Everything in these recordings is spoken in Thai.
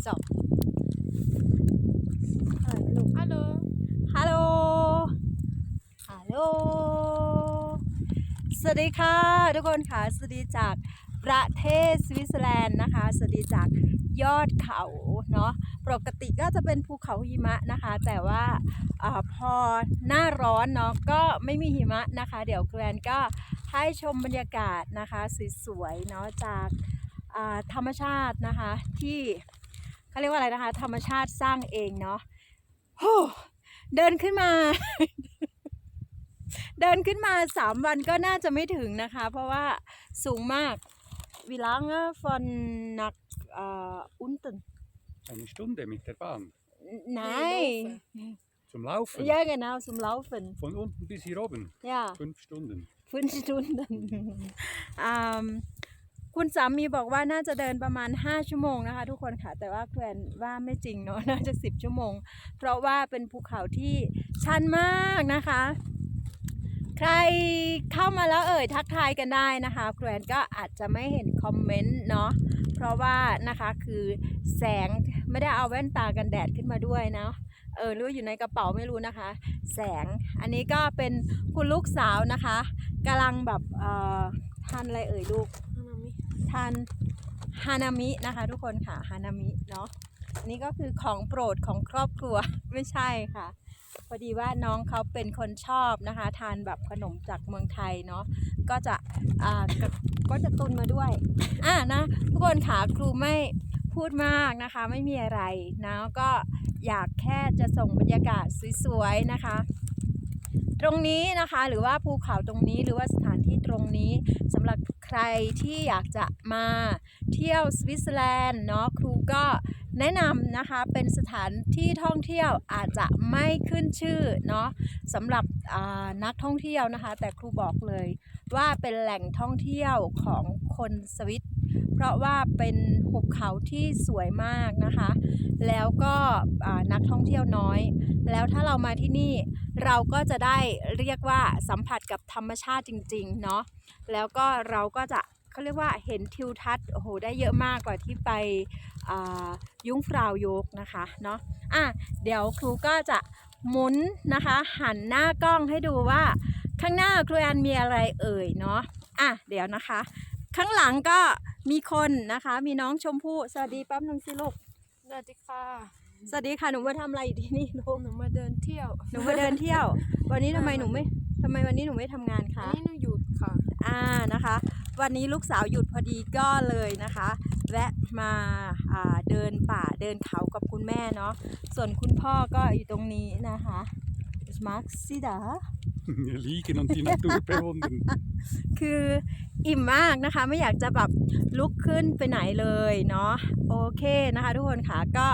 So. Hallo. ฮัลโหลฮัลโหลสวัสดีค่ะทุกคนค่ะสวัสดีจากประเทศสวิตเซอร์แลนด์นะคะสวัสดีจากยอดเขาเนาะปกติก็จะเป็นภูเขาหิมะนะคะ แต่ว่าอาพอหน้าร้อนเนาะก็ไม่มีหิมะนะคะ เดี๋ยวแกรนก็ให้ชมบรรยากาศนะคะสวยๆเนาะจากอ่าธรรมชาตินะคะที่ เขาเรียกว่าอะไรนะคะ ธรรมชาติสร้างเองเนาะโหเดินขึ้นมา เดินขึ้นมาสามวันก็น่าจะไม่ถึงนะคะ เพราะว่าสูงมาก wie lange von nach äh, unten Eine Stunde mit der Bahn. nein Zum Laufen. ja genau zum Laufen Von unten bis hier oben. ja Fünf Stunden. fünf Stunden อืม คุณสามีบอกว่าน่าจะเดินประมาณ 5 ชั่วโมงนะคะ ทุกคนค่ะแต่ว่าแควนว่าไม่จริงเนาะน่าจะ 10 ชั่วโมง เพราะว่าเป็นภูเขาที่ชันมากนะคะ ใครเข้ามาแล้วเอ่ยทักทายกันได้นะคะแควนก็อาจจะไม่เห็นคอมเมนต์เนาะเพราะว่านะคะคือแสงไม่ได้เอาแว่นตากันแดดขึ้นมาด้วยเนาะเออหรืออยู่ในกระเป๋าไม่รู้นะคะ แสงอันนี้ก็เป็นคุณลูกสาวนะคะกำลังแบบเอ่อทานอะไรเอ่ยลูก Hanami. ทานฮานามินะคะ ทุกคนค่ะฮานามิเนาะนี่ก็คือของโปรดของครอบครัวไม่ใช่ค่ะ พอดีว่าน้องเขาเป็นคนชอบนะคะ ทานแบบขนมจากเมืองไทยเนาะก็จะอ่าก็ก็จะตุนมาด้วยอะนะทุกคนค่ะครูไม่พูดมากนะคะ ไม่มีอะไรนะก็อยากแค่จะส่งบรรยากาศสวยๆนะคะ ตรงนี้นะคะ หรือว่าภูเขาตรงนี้หรือว่าสถานที่ตรงนี้สำหรับใครที่อยากจะมาเที่ยวสวิตเซอร์แลนด์เนาะครูก็แนะนำนะคะเป็นสถานที่ท่องเที่ยวอาจจะไม่ขึ้นชื่อเนาะสำหรับนักท่องเที่ยวนะคะ แต่ครูบอกเลยว่าเป็นแหล่งท่องเที่ยวของคนสวิต เพราะว่าเป็นหุบเขาที่สวยมากนะคะ แล้วก็นักท่องเที่ยวน้อย แล้วถ้าเรามาที่นี่เราก็จะได้เรียกว่าสัมผัสกับธรรมชาติจริงๆเนาะแล้วก็เราก็จะเขาเรียกว่าเห็นทิวทัศน์โอ้โหได้เยอะมากกว่าที่ไปยุ้งฟราวโยกนะคะเนาะอะเดี๋ยวครูก็จะหมุนนะคะ หันหน้ากล้องให้ดูว่าข้างหน้าครูแอนมีอะไรเอ่ยเนาะอะเดี๋ยวนะคะ ข้างหลังก็ มีคนนะคะ มีน้องชมพู่สวัสดีแป๊บนึงสิลูกสวัสดีค่ะ สวัสดีค่ะหนูมาทำอะไรอยู่ที่นี่ลูกหนูมาเดินเที่ยว หนูมาเดินเที่ยว วันนี้ทำไมหนูไม่ทำไมวันนี้หนูไม่ทำงานอันคะนี้หนูหยุดค่ะอ่านะคะ วันนี้ลูกสาวหยุดพอดีก็เลยนะคะ แวะมาอ่าเดินป่าเดินเขากับคุณแม่เนาะส่วนคุณพ่อก็อยู่ตรงนี้นะคะมาร์คซิดา Wir liegen und die Natur bewundern. คือ อิ่มมากนะคะ ไม่อยากจะแบบลุกขึ้นไปไหนเลยเนาะโอเคนะคะทุกคนค่ะก็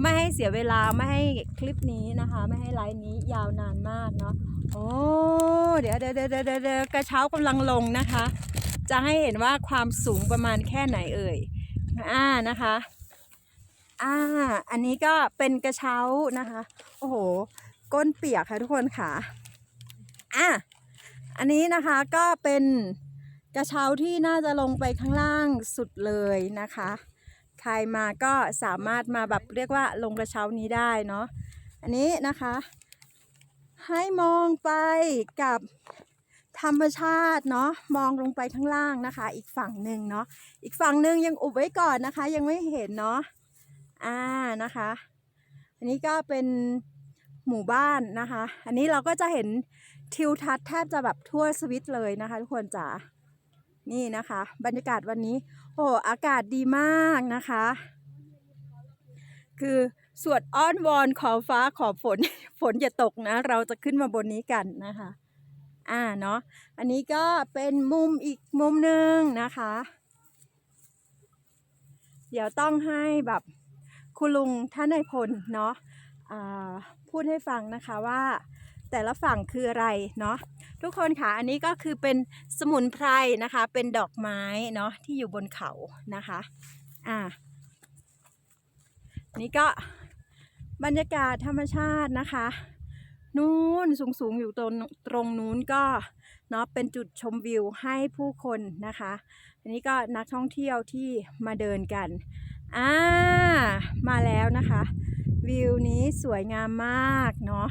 ไม่ให้เสียเวลาไม่ให้คลิปนี้นะคะ ไม่ให้ไลฟ์นี้ยาวนานมากเนาะโอ้เดี๋ยวเดี๋ยวเดี๋ยวเดี๋ยวเดี๋ยวกระเช้ากำลังลงนะคะ จะให้เห็นว่าความสูงประมาณแค่ไหนเอ่ยอ่านะคะอ่าอันนี้ก็เป็นกระเช้านะคะ โอ้โห ก้นเปียกค่ะทุกคนค่ะอะอันนี้นะคะก็เป็น กระเช้าที่น่าจะลงไปข้างล่างสุดเลยนะคะ ใครมาก็สามารถมาแบบเรียกว่าลงกระเช้านี้ได้เนาะอันนี้นะคะ ให้มองไปกับธรรมชาติเนาะมองลงไปข้างล่างนะคะ อีกฝั่งหนึ่งเนาะอีกฝั่งหนึ่งยังอุบไว้ก่อนนะคะ ยังไม่เห็นเนาะอ่านะคะ อันนี้ก็เป็นหมู่บ้านนะคะ อันนี้เราก็จะเห็นทิวทัศน์แทบจะแบบทั่วสวิตเลยนะคะ ทุกคนจ๋า นี่นะคะ บรรยากาศวันนี้ โอ้โหอากาศดีมากนะคะ คือสวดอ้อนวอนขอฟ้าขอฝน ฝนอย่าตกนะ เราจะขึ้นมาบนนี้กันนะคะ อ่าเนาะอันนี้ก็เป็นมุมอีกมุมหนึ่งนะคะ เดี๋ยวต้องให้แบบคุณลุงท่านนายพลเนาะอ่าพูดให้ฟังนะคะว่า แต่ละฝั่งคืออะไรเนาะทุกคนค่ะอันนี้ก็คือเป็นสมุนไพรนะคะ เป็นดอกไม้เนาะที่อยู่บนเขานะคะอ่านี่ก็บรรยากาศธรรมชาตินะคะ นู้นสูงๆอยู่ตรงตรงนู้นก็เนาะเป็นจุดชมวิวให้ผู้คนนะคะ อันนี้ก็นักท่องเที่ยวที่มาเดินกันอ่ามาแล้วนะคะ วิวนี้สวยงามมากเนาะ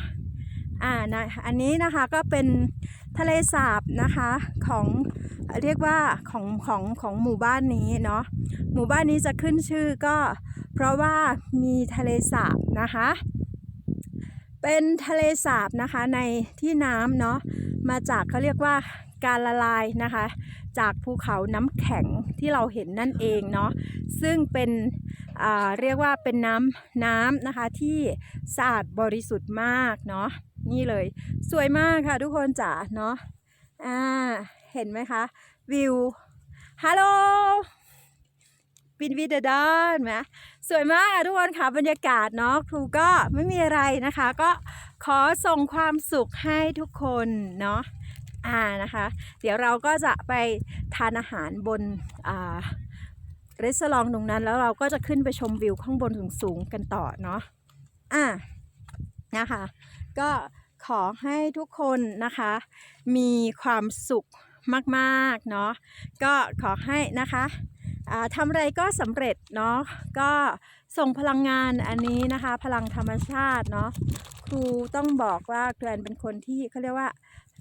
อ่านะอันนี้นะคะก็เป็นทะเลสาบนะคะของเรียกว่าของของของหมู่บ้านนี้เนาะหมู่บ้านนี้จะขึ้นชื่อก็เพราะว่ามีทะเลสาบนะคะเป็นทะเลสาบนะคะในที่น้ำเนาะมาจากเขาเรียกว่าการละลายนะคะ จากภูเขาน้ำแข็งที่เราเห็นนั่นเองเนาะซึ่งเป็นเรียกว่าเป็นน้ำน้ำนะคะที่สะอาดบริสุทธิ์มากเนาะ นี่เลย สวยมากค่ะทุกคนจ๋าเนาะอ่าเห็นไหมคะ วิวฮัลโหลบินวิดดอนไหมสวยมากอะทุกคนค่ะบรรยากาศเนาะครูก็ไม่มีอะไรนะคะ ก็ขอส่งความสุขให้ทุกคนเนาะอ่านะคะ เดี๋ยวเราก็จะไปทานอาหารบนอ่ารีสอร์ทตรงนั้นแล้วเราก็จะขึ้นไปชมวิวข้างบนสูงๆกันต่อเนาะอ่านะคะ ก็ ขอให้ทุกคนนะคะ มีความสุขมากๆเนาะก็ขอให้นะคะทำอะไรก็สำเร็จเนาะก็ส่งพลังงานอันนี้นะคะ พลังธรรมชาติเนาะครูต้องบอกว่าแกรนเป็นคนที่เขาเรียกว่า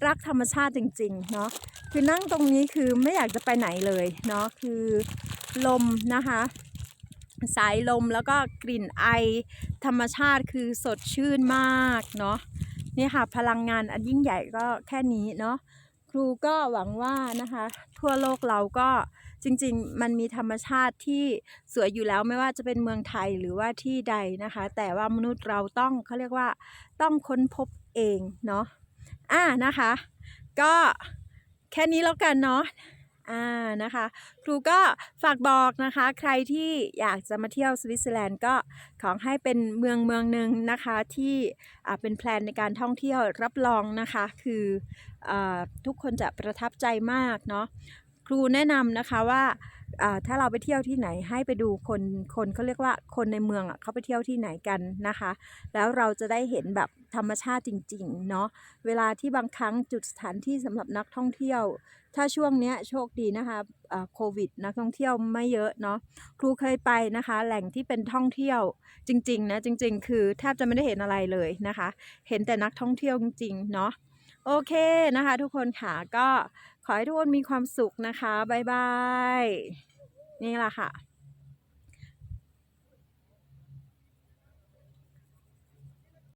รักธรรมชาติจริงๆเนาะคือนั่งตรงนี้คือไม่อยากจะไปไหนเลยเนาะคือลมนะคะ สายลมแล้วก็กลิ่นไอธรรมชาติคือสดชื่นมากเนาะ นี่ค่ะพลังงานอันยิ่งใหญ่ก็แค่นี้เนาะครูก็หวังว่านะคะ ทั่วโลกเราก็จริงๆ มันมีธรรมชาติที่สวยอยู่แล้วไม่ว่าจะเป็นเมืองไทยหรือว่าที่ใดนะคะ แต่ว่ามนุษย์เราต้องเขาเรียกว่าต้องค้นพบเองเนาะอ่านะคะ ก็แค่นี้แล้วกันเนาะ อ่านะคะ ครูก็ฝากบอกนะคะ ใครที่อยากจะมาเที่ยวสวิตเซอร์แลนด์ก็ขอให้เป็นเมืองเมืองหนึ่งนะคะที่อ่าเป็นแพลนในการท่องเที่ยวรับรองนะคะ คืออาทุกคนจะประทับใจมากเนาะ ครูแนะนำนะคะว่าถ้าเราไปเที่ยวที่ไหนให้ไปดูคนคนเขาเรียกว่าคนในเมืองอะเขาไปเที่ยวที่ไหนกันนะคะ แล้วเราจะได้เห็นแบบธรรมชาติจริงๆเนาะเวลาที่บางครั้งจุดสถานที่สำหรับนักท่องเที่ยว ถ้าช่วงเนี้ยโชคดีนะคะโควิดนักท่องเที่ยวไม่เยอะเนาะครูเคยไปนะคะ แหล่งที่เป็นท่องเที่ยวจริงๆนะจริง ๆ คือแทบจะไม่ได้เห็นอะไรเลยนะคะ เห็นแต่นักท่องเที่ยวจริงๆเนาะโอเคนะคะ ทุกคนค่ะก็ ขอให้ทุกคนมีความสุขนะคะ บ๊ายบาย นี่แหละค่ะ